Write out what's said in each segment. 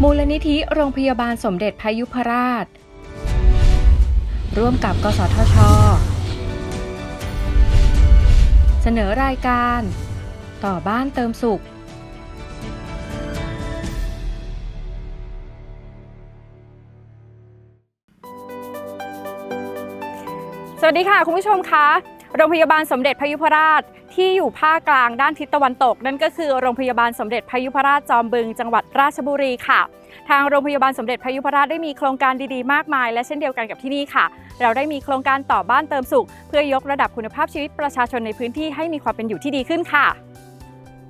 มูลนิธิโรงพยาบาลสมเด็จพยุพราช ร่วมกับกสทช เสนอรายการ ต่อบ้านเติมสุขสวัสดีค่ะ คุณผู้ชมคะ โรงพยาบาลสมเด็จพยุพราชที่อยู่ภาคกลางด้านทิศตะวันตก นั่นก็คือโรงพยาบาลสมเด็จพยุพราชจอมบึง จังหวัดราชบุรีค่ะ ทางโรงพยาบาลสมเด็จพยุพราชได้มีโครงการดีๆ มากมาย และเช่นเดียวกันกับที่นี่ค่ะ เราได้มีโครงการต่อบ้านเติมสุข เพื่อยกระดับคุณภาพชีวิตประชาชนในพื้นที่ให้มีความเป็นอยู่ที่ดีขึ้นค่ะ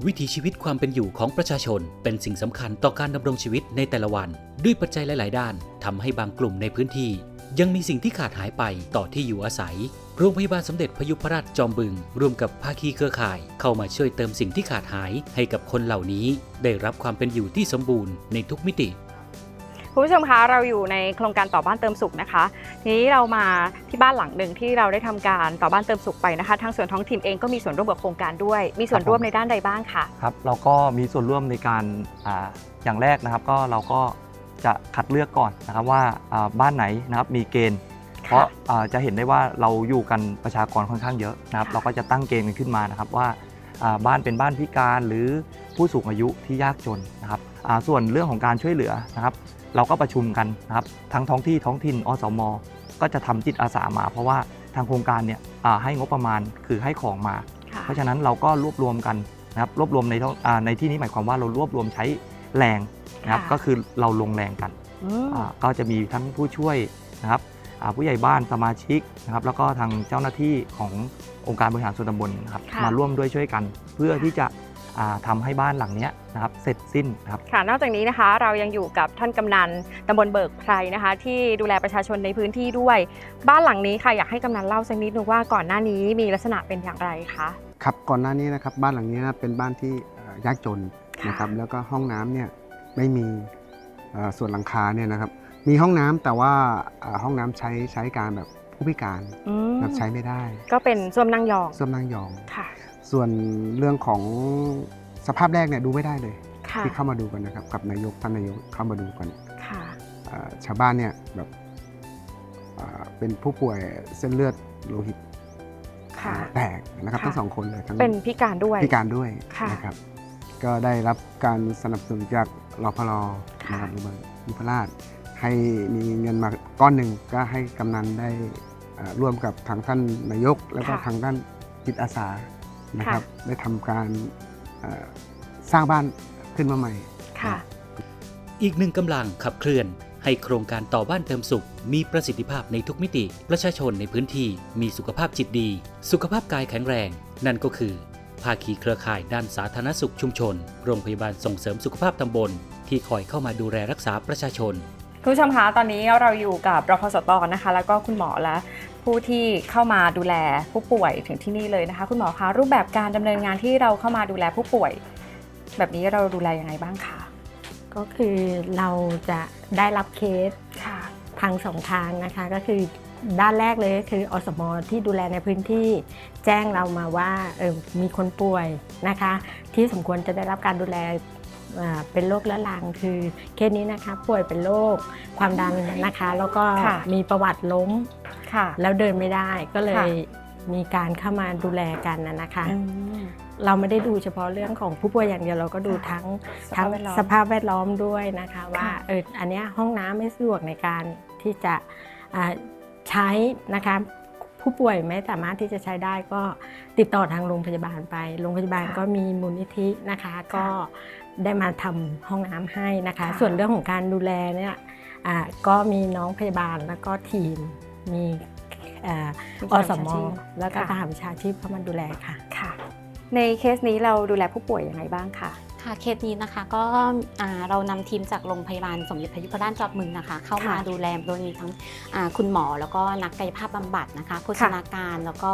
วิถีชีวิตความเป็นอยู่ของประชาชน เป็นสิ่งสำคัญต่อการดำรงชีวิตในแต่ละวัน ด้วยปัจจัยหลาย ๆ ด้านทำให้บางกลุ่มในพื้นที่ ยังมีสิ่งที่ขาดหายไปต่อที่อยู่อาศัย โรงพยาบาลสมเด็จพยุพราชจอมบึง ร่วมกับภาคีเครือข่าย เข้ามาช่วยเติมสิ่งที่ขาดหายให้กับคนเหล่านี้ ได้รับความเป็นอยู่ที่สมบูรณ์ในทุกมิติคุณผู้ชมคะเราอยู่ในโครงการต่อบ้านเติมสุขนะคะ ทีนี้เรามาที่บ้านหลังหนึ่งที่เราได้ทำการต่อบ้านเติมสุขไปนะคะทางส่วนท้องถิ่นเองก็มีส่วนร่วมกับโครงการด้วย มีส่วนร่วมในด้านใดบ้างคะครับเราก็มีส่วนร่วมในการอาอย่างแรกนะครับ ก็เราก็จะคัดเลือกก่อนนะครับว่าอ่าบ้านไหนนะครับมีเกณฑ์ เพราะอ่าจะเห็นได้ว่าเราอยู่กันประชากรค่อนข้างเยอะนะครับค่ะเราก็จะตั้งเกณฑ์กันขึ้นมานะครับว่าอ่าบ้านเป็นบ้านพิการหรือผู้สูงอายุที่ยากจนนะครับอ่าส่วนเรื่องของการช่วยเหลือนะครับ เราก็ประชุมกันนะครับทั้งท้องที่ท้องถิ่นอสม ก็จะทำจิตอาสามา เพราะว่าทางโครงการเนี่ยอ่าให้งบประมาณคือให้ของมาค่ะเพราะฉะนั้นเราก็รวบรวมกันนะครับรวบรวมในท้องอ่าในที่นี้หมายความว่าเรารวบรวมใช้แรงนะครับค่ะก็คือเราลงแรงกันอืมอ่าก็จะมีทั้งผู้ช่วยนะครับอ่า ผู้ใหญ่บ้านสมาชิกนะครับแล้วก็ทางเจ้าหน้าที่ขององค์การบริหารส่วนตำบลนะครับค่ะ มาร่วมด้วยช่วยกัน เพื่อที่จะอ่าทำให้บ้านหลังเนี้ยนะครับเสร็จสิ้นนะครับ ค่ะ นอกจากนี้นะคะเรายังอยู่กับท่านกำนันตำบลเบิกไพรนะคะ ที่ดูแลประชาชนในพื้นที่ด้วย บ้านหลังนี้ค่ะอยากให้กำนันเล่าสักนิดนึงว่าก่อนหน้านี้มีลักษณะเป็นอย่างไรคะ ครับก่อนหน้านี้นะครับบ้านหลังนี้นะเป็นบ้านที่เอ่อยากจนนะครับค่ะแล้วก็ห้องน้ำเนี่ยไม่มีเอ่อส่วนหลังคาเนี่ยนะครับ มีห้องน้ำแต่ว่าเอ่อห้องน้ำใช้ใช้การแบบผู้พิการอืมแบบใช้ไม่ได้ก็เป็นส้วมนั่งยองส้วมนั่งยอง ค่ะส่วนเรื่องของสภาพแรกเนี่ยดูไม่ได้เลย ค่ะที่เข้ามาดูกันนะครับกับนายกท่านนายกเข้ามาดูกันค่ะ เอ่อชาวบ้านเนี่ยแบบเอ่อเป็นผู้ป่วยเส้นเลือดโลหิตค่ะ แตกนะครับค่ะ ทั้งสองคนเลยทั้ง เป็นพิการด้วย พิการด้วยค่ะนะครับ ก็ได้รับการสนับสนุนจากรพลค่ะ นะครับโรงพยาบาลยุพราช ให้มีเงินมาก้อนหนึ่งก็ให้กำนันได้เอ่อร่วมกับทางท่านนายก แล้วก็ทางด้านจิตอาสานะครับ ได้ทำการเอ่อสร้างบ้านขึ้นมาใหม่ค่ะอีกหนึ่งกำลังขับเคลื่อน ให้โครงการต่อบ้านเติมสุข มีประสิทธิภาพในทุกมิติ ประชาชนในพื้นที่มีสุขภาพจิตดี สุขภาพกายแข็งแรง นั่นก็คือ ภาคีเครือข่ายด้านสาธารณสุขชุมชน โรงพยาบาลส่งเสริมสุขภาพตำบล ที่คอยเข้ามาดูแลรักษาประชาชน คุณผู้ชมคะตอนนี้เราอยู่กับรพสตนะคะ แล้วก็คุณหมอและผู้ที่เข้ามาดูแลผู้ป่วยถึงที่นี่เลยนะคะ คุณหมอคะรูปแบบการดำเนินงานที่เราเข้ามาดูแลผู้ป่วย แบบนี้เราดูแลยังไงบ้างคะก็คือเราจะได้รับเคสค่ะทางสองทางนะคะก็คือด้านแรกเลยก็คืออสมที่ดูแลในพื้นที่ แจ้งเรามาว่าเออมีคนป่วยนะคะ ที่สมควรจะได้รับการดูแลอ่า เป็นโรคเรื้อรังคือเคสนี้นะคะป่วยเป็นโรคความดันนะคะ แล้วก็ค่ะมีประวัติล้มค่ะแล้วเดินไม่ได้ก็เลค่ะยมีการเข้ามาดูแลกันนะนะคะอืมเราไม่ได้ดูเฉพาะเรื่องของผู้ป่วยอย่างเดียวเราก็ดูค่ะทั้งสภาพทั้งแวดล้อมสภาพแวดล้อมด้วยนะคะว่าค่ะเอออันเนี้ยห้องน้ำไม่สะดวกในการที่จะอ่าใช้นะคะผู้ป่วยไม่สามารถที่จะใช้ได้ก็ติดต่อทางโรงพยาบาลไป โรงพยาบาลก็มีมูลนิธินะคะ ก็ ได้มาทำห้องน้ำให้นะคะค่ะส่วนเรื่องของการดูแลเนี่ยอ่าก็มีน้องพยาบาลแล้วก็ทีมมีอ่ามีอสสหมวิชาชีพแล้วก็ค่ะทหารวิชาชีพเข้ามาดูแลค่ะค่ะ ในเคสนี้เราดูแลผู้ป่วยยังไงบ้างคะ ค่ะเคสนี้นะคะก็อ่าเรานำทีมจากโรงพยาบาลสมเด็จพระยุพราชจอมมึงนะคะ เข้ามาค่ะดูแลโดยมีทั้งอ่าคุณหมอแล้วก็นักกายภาพบำบัดนะคะโภชนาการแล้วก็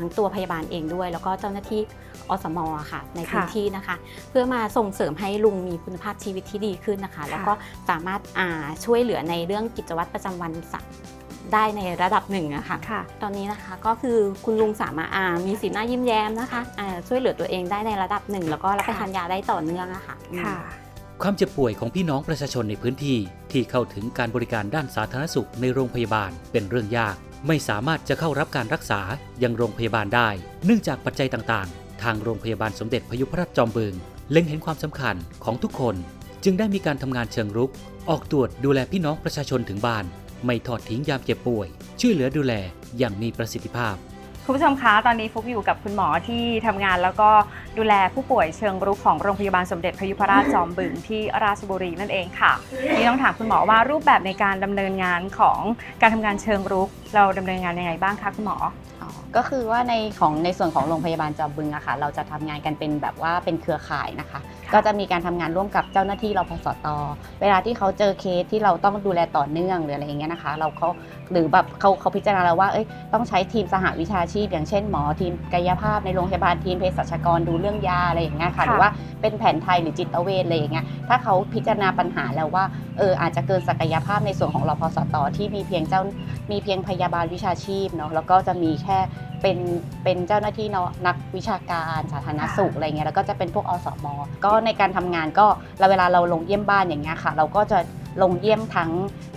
ทั้งตัวพยาบาลเองด้วย แล้วก็เจ้าหน้าที่อสมอะค่ะ ในพื้นค่ะที่นะคะ เพื่อมาส่งเสริมให้ลุงมีคุณภาพชีวิตที่ดีขึ้นนะคะ แล้วก็สามารถอ่าช่วยเหลือในเรื่องกิจวัตรประจำวันสัก ได้ในระดับหนึ่งอะค่ะค่ะ ตอนนี้นะคะก็คือคุณลุงสามารถอ่ามีสีหน้ายิ้มแย้มนะคะอ่าช่วยเหลือตัวเองได้ในระดับหนึ่งแล้วก็รับประทานยาได้ต่อเนื่องอะค่ะอืม ค่ะ ความเจ็บป่วยของพี่น้องประชาชนในพื้นที่ที่เข้าถึงการบริการด้านสาธารณสุขในโรงพยาบาลเป็นเรื่องยาก ไม่สามารถจะเข้ารับการรักษายังโรงพยาบาลได้ เนื่องจากปัจจัยต่างๆ ทางโรงพยาบาลสมเด็จพยุพราชจอมบึงเล็งเห็นความสำคัญของทุกคน จึงได้มีการทำงานเชิงรุก ออกตรวจดูแลพี่น้องประชาชนถึงบ้าน ไม่ทอดทิ้งยามเจ็บป่วย ช่วยเหลือดูแลอย่างมีประสิทธิภาพคุณผู้ชมคะ ตอนนี้ฟุกอยู่กับคุณหมอที่ทำงานแล้วก็ดูแลผู้ป่วยเชิงรุกของโรงพยาบาลสมเด็จพยุพราชจอมบึงที่ราชบุรีนั่นเองค่ะนี่ต้องถามคุณหมอว่ารูปแบบในการดำเนินงานของการทำงานเชิงรุก เราดำเนินงานยังไงบ้างคะคุณหมอ ก็คือว่าในของในส่วนของโรงพยาบาลจอมบึงอะค่ะเราจะทำงานกันเป็นแบบว่าเป็นเครือข่ายนะคะ ก็จะมีการทำงานร่วมกับเจ้าหน้าที่รพสตเวลาที่เขาเจอเคสที่เราต้องดูแลต่อเนื่องหรืออะไรอย่างเงี้ยนะคะ เราเขาหรือแบบเขาเขาพิจารณาแล้วว่าเอ้ยต้องใช้ทีมสหวิชาชีพ อย่างเช่นหมอทีมกายภาพในโรงพยาบาลทีมเภสัชกรดูเรื่องยาอะไรอย่างเงี้ยค่ะค่ะหรือว่าเป็นแผนไทยหรือจิตเวชอะไรอย่างเงี้ยถ้าเขาพิจารณาปัญหาแล้วว่าเอออาจจะเกินศักยภาพในส่วนของรพสตที่มีเพียงเจ้ามีเพียงพยาบาลวิชาชีพเนาะแล้วก็จะมีแค่ เป็นเป็นเจ้าหน้าที่เนาะนักวิชาการสาธารณสุขอะไรเงี้ยแล้วก็จะเป็นพวกอสมก็ในการทำงานก็เราเวลาเราลงเยี่ยมบ้านอย่างเงี้ยค่ะ เราก็จะลงเยี่ยมทั้ง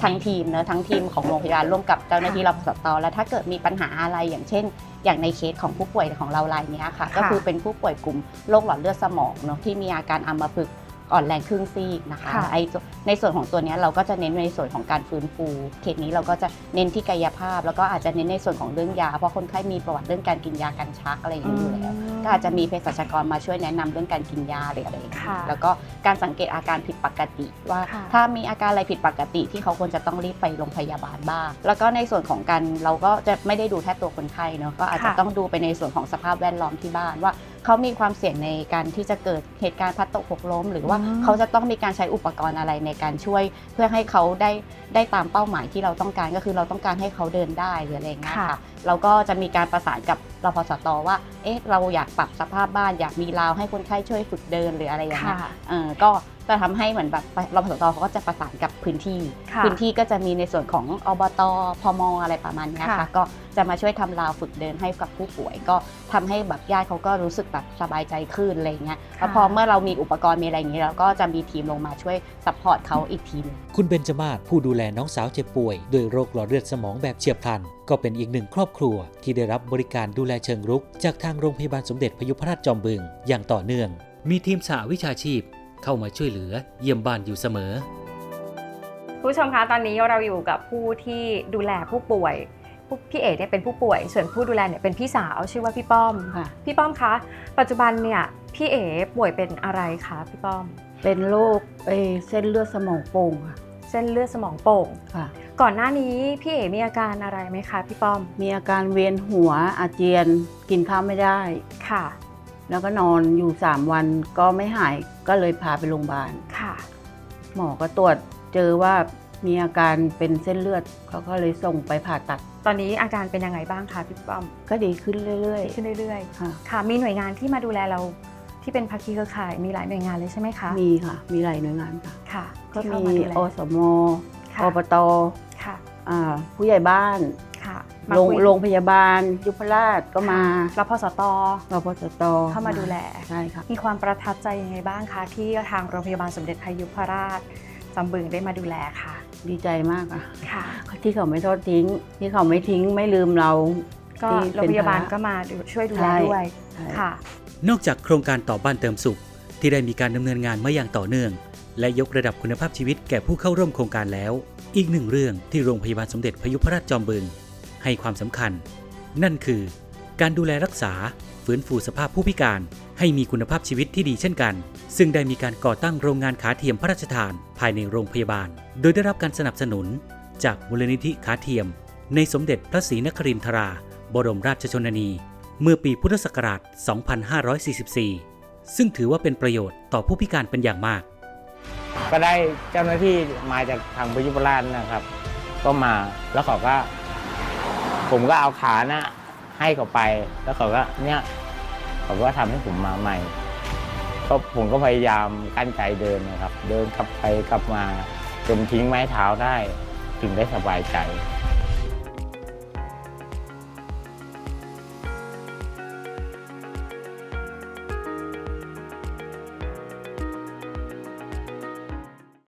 ทั้งทีมเนอะทั้งทีมของโรงพยาบาลร่วมกับเจ้าหน้าที่รพสตแล้วถ้าเกิดมีปัญหาอะไรอย่างเช่น อย่างในเคสของผู้ป่วยของเรารายเนี้ยค่ะ ก็คือเป็นผู้ป่วยกลุ่มโรคหลอดเลือดสมองเนาะที่มีอาการอัมพฤกษ์ อ่อนแรงครึ่งซีกนะคะค่ะไอตัวในส่วนของตัวเนี้ยเราก็จะเน้นในส่วนของการฟื้นฟูเคสนี้เราก็จะเน้นที่กายภาพ แล้วก็อาจจะเน้นในส่วนของเรื่องยา เพราะคนไข้มีประวัติเรื่องการกินยากันชักอะไรอย่างนี้อยู่แล้วก็อาจจะมีเภสัชกรมาช่วยแนะนำเรื่องการกินยาหรืออะไรอย่างเงี้ยค่ะแล้วก็การสังเกตอาการผิดปกติ ว่าค่ะถ้ามีอาการอะไรผิดปกติ ที่เขาควรจะต้องรีบไปโรงพยาบาลบ้าง แล้วก็ในส่วนของการเราก็จะไม่ได้ดูแค่ตัวคนไข้เนาะก็อาจจะค่ะต้องดูไปในส่วนของสภาพแวดล้อมที่บ้านว่า เขามีความเสี่ยงในการที่จะเกิดเหตุการณ์พลัดตกหกล้ม หรือว่าอืมเขาจะต้องมีการใช้อุปกรณ์อะไรในการช่วย เพื่อให้เขาได้ได้ตามเป้าหมายที่เราต้องการก็คือเราต้องการให้เขาเดินได้หรืออะไรอย่างเงี้ยค่ะค่ะเราก็จะมีการประสานกับรพสตว่าเอ๊ะเราอยากปรับสภาพบ้านอยากมีราวให้คนไข้ช่วยฝึกเดินหรืออะไรอย่างเงี้ยค่ะเออก็ จะทำให้เหมือนแบบรพสตเขาก็จะประสานกับพื้นที่ค่ะพื้นที่ก็จะมีในส่วนของอบตพมอะไรประมาณเนี้ยค่ะค่ะ ก็จะมาช่วยทำราวฝึกเดินให้กับผู้ป่วย ก็ทำให้แบบญาติเขาก็รู้สึกแบบสบายใจขึ้นอะไรอย่างเงี้ยแล้วพอเมื่อเรามีอุปกรณ์มีอะไรอย่างเงี้ยเราก็จะมีทีมลงมาช่วยซัพพอร์ตเขาอีกทีหนึงคุณเบญจมาศผู้ดูแลน้องสาวเจ็บป่วยด้วยโรคหลอดเลือดสมองแบบเฉียบพลัน ก็เป็นอีกหนึ่งครอบครัว ที่ได้รับบริการดูแลเชิงรุก จากทางโรงพยาบาลสมเด็จพยุพราชจอมบึง อย่างต่อเนื่อง มีทีมสหวิชาชีพ เข้ามาช่วยเหลือเยี่ยมบ้านอยู่เสมอคุณผู้ชมคะตอนนี้เราอยู่กับผู้ที่ดูแลผู้ป่วยผู้พี่เอ๋เนี่ยเป็นผู้ป่วย ส่วนผู้ดูแลเนี่ยเป็นพี่สาวชื่อว่าพี่ป้อมค่ะ พี่ป้อมคะปัจจุบันเนี่ยพี่เอ๋ป่วยเป็นอะไรคะพี่ป้อม เป็นโรคเอ่อเส้นเลือดสมองโป่งค่ะ เส้นเลือดสมองโป่งค่ะ ก่อนหน้านี้พี่เอ๋มีอาการอะไรไหมคะพี่ป้อม มีอาการเวียนหัวอาเจียนกินข้าวไม่ได้ค่ะ แล้วก็นอนอยู่ 3 วันก็ไม่หายก็เลยพาไปโรงพยาบาล ค่ะ หมอก็ตรวจเจอว่ามีอาการเป็นเส้นเลือดเขาก็เลยส่งไปผ่าตัด ตอนนี้อาการเป็นยังไงบ้างคะพี่ป้อมก็ดีขึ้นเรื่อย ดีขึ้นเรื่อยๆ ค่ะๆค่ะ มีหน่วยงานที่มาดูแลเราที่เป็นภาคีเครือข่ายมีหลายหน่วยงานเลยใช่ไหมคะ มีค่ะ มีหลายหน่วยงานค่ะ ค่ะก็ที่เข้ามีมาดูแลอสมค่ะอบตค่ะ อ่าผู้ใหญ่บ้าน ค่ะโรงคุยโรงพยาบาล ยุพราชก็มารพสตรพสตเข้ามาดูแล ใช่ค่ะมีความประทับใจยังไงบ้างคะที่ทางโรงพยาบาลสมเด็จพยุพราชจำบึงได้มาดูแลค่ะ ดีใจมากอะค่ะ ที่เขาไม่ทอดทิ้ง ที่เขาไม่ทิ้งไม่ลืมเราก็ที่โรงพยาบาลเป็นภระก็มาดูช่วยดูแลใช่ด้วยใช่ ค่ะ นอกจากโครงการต่อบ้านเติมสุข ที่ได้มีการดำเนินงานมาอย่างต่อเนื่อง และยกระดับคุณภาพชีวิตแก่ผู้เข้าร่วมโครงการแล้ว อีกหนึ่งเรื่องที่โรงพยาบาลสมเด็จพยุพราชจอมบึง ให้ความสำคัญ นั่นคือ การดูแลรักษาฟื้นฟูสภาพผู้พิการให้มีคุณภาพชีวิตที่ดีเช่นกัน ซึ่งได้มีการก่อตั้งโรงงานขาเทียมพระราชทานภายในโรงพยาบาล โดยได้รับการสนับสนุน จากมูลนิธิขาเทียม ในสมเด็จพระศรีนครินทรา บรมราชชนนี เมื่อปีพุทธศักราช 2544 ซึ่งถือว่าเป็นประโยชน์ต่อผู้พิการเป็นอย่างมาก ก็ได้เจ้าหน้าที่มาจากทางพยุพราชนะครับ ก็มาแล้วเขาก็ ผมก็เอาขานะให้เขาไป แล้วเขาก็เนี่ยเขาก็ทำให้ผมมาใหม่ ก็ผมก็พยายามกั้นใจเดินนะครับ เดินกลับไปกลับมาจนทิ้งไม้เท้าได้ ถึงได้สบายใจ